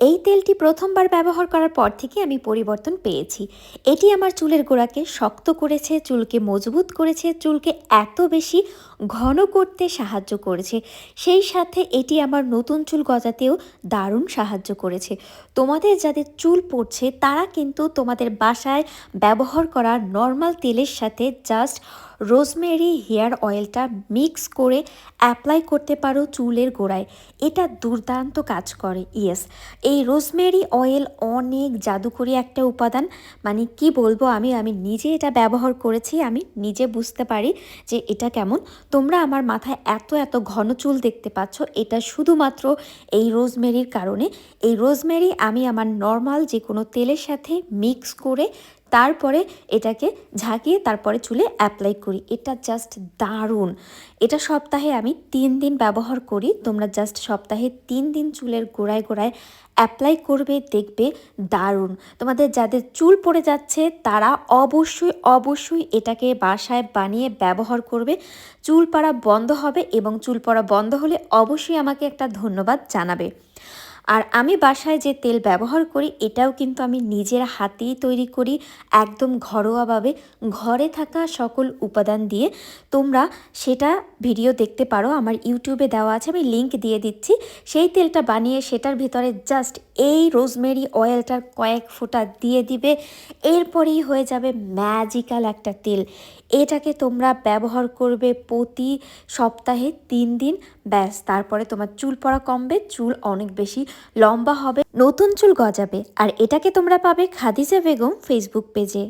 এই তেলটি প্রথমবার ব্যবহার করার পর থেকে আমি পরিবর্তন পেয়েছি। এটি আমার চুলের গোড়াকে শক্ত করেছে, চুলকে মজবুত করেছে, চুলকে এত বেশি ঘন করতে সাহায্য করেছে। সেই সাথে এটি আমার নতুন চুল গজাতেও দারুণ সাহায্য করেছে। তোমাদের যাদের চুল পড়ছে, তারা কিন্তু তোমাদের বাসায় ব্যবহার করা নর্মাল তেলের সাথে জাস্ট রোজমেরি হেয়ার অয়েলটা মিক্স করে অ্যাপ্লাই করতে পারো চুলের গোড়ায়। এটা দুর্দান্ত কাজ করে ইয়েস এই রোজমেরি অয়েল অনেক জাদুকরি একটা উপাদান। মানে কি বলব আমি? আমি নিজে এটা ব্যবহার করেছি, আমি নিজে বুঝতে পারি যে এটা কেমন। তোমরা আমার মাথায় এত এত ঘন চুল দেখতে পাচ্ছ, এটা শুধুমাত্র এই রোজমেরির কারণে। এই রোজমেরি আমি আমার নর্মাল যে কোনো তেলের সাথে মিক্স করে তারপরে এটাকে ঝাঁকিয়ে তারপরে চুলে অ্যাপ্লাই করি। এটা জাস্ট দারুণ। এটা সপ্তাহে আমি তিন দিন ব্যবহার করি। তোমরা জাস্ট সপ্তাহে তিন দিন চুলের গোড়ায় গোড়ায় অ্যাপ্লাই করবে, দেখবে, দারুণ। তোমাদের যাদের চুল পড়ে যাচ্ছে, তারা অবশ্যই অবশ্যই এটাকে বাসায় বানিয়ে ব্যবহার করবে। চুল পড়া বন্ধ হবে এবং চুল পড়া বন্ধ হলে অবশ্যই আমাকে একটা ধন্যবাদ জানাবে। আর আমি বাসায় যে তেল ব্যবহার করি, এটাও কিন্তু আমি নিজের হাতেই তৈরি করি একদম ঘরোয়াভাবে। ঘরে থাকা সকল উপাদান দিয়ে তোমরা সেটা ভিডিও দেখতে পারো, আমার ইউটিউবে দেওয়া আছে, আমি লিংক দিয়ে দিচ্ছি। সেই তেলটা বানিয়ে সেটার ভিতরে জাস্ট এই রোজমেরি অয়েলটার কয়েক ফোঁটা দিয়ে দিবে, এরপরেই হয়ে যাবে ম্যাজিক্যাল একটা তেল। এটাকে তোমরা ব্যবহার করবে প্রতি সপ্তাহে তিন দিন, ব্যাস, তারপরে তোমার চুল পড়া কমবে, চুল অনেক বেশি লম্বা হবে নতুন চুল গজাবে। আর এটাকে তোমরা পাবে খাদিজা বেগম ফেসবুক পেজে